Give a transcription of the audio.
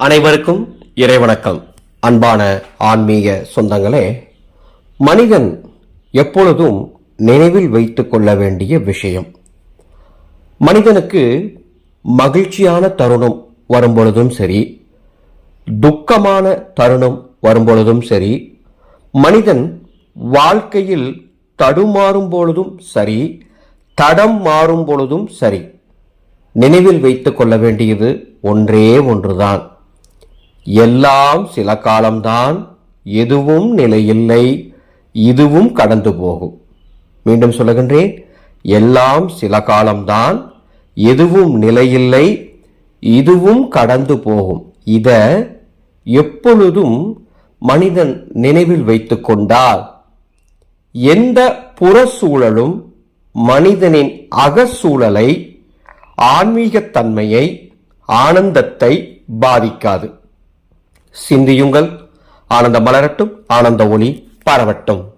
அனைவருக்கும் இறைவணக்கம். அன்பான ஆன்மீக சொந்தங்களே மனிதன் எப்பொழுதும் நினைவில் வைத்துக் கொள்ள வேண்டிய விஷயம். மனிதனுக்கு மகிழ்ச்சியான தருணம் வரும்பொழுதும் சரி துக்கமான தருணம் வரும்பொழுதும் சரி மனிதன் வாழ்க்கையில் தடுமாறும் பொழுதும் சரி தடம் மாறும் பொழுதும் சரி நினைவில் வைத்துக் கொள்ள வேண்டியது ஒன்றே ஒன்றுதான். எல்லாம் சில காலம்தான் எதுவும் நிலையில்லை இதுவும் கடந்து போகும். மீண்டும் சொல்லுகின்றேன் எல்லாம் சில காலம்தான் எதுவும் நிலையில்லை இதுவும் கடந்து போகும். இத எப்பொழுதும் மனிதன் நினைவில் வைத்து கொண்டால் எந்த புற சூழலும் மனிதனின் அகசூழலை ஆன்மீகத்தன்மையை ஆனந்தத்தை பாதிக்காது. சிந்தியுங்கள். ஆனந்த மலரட்டும் ஆனந்த ஒளி பரவட்டும்.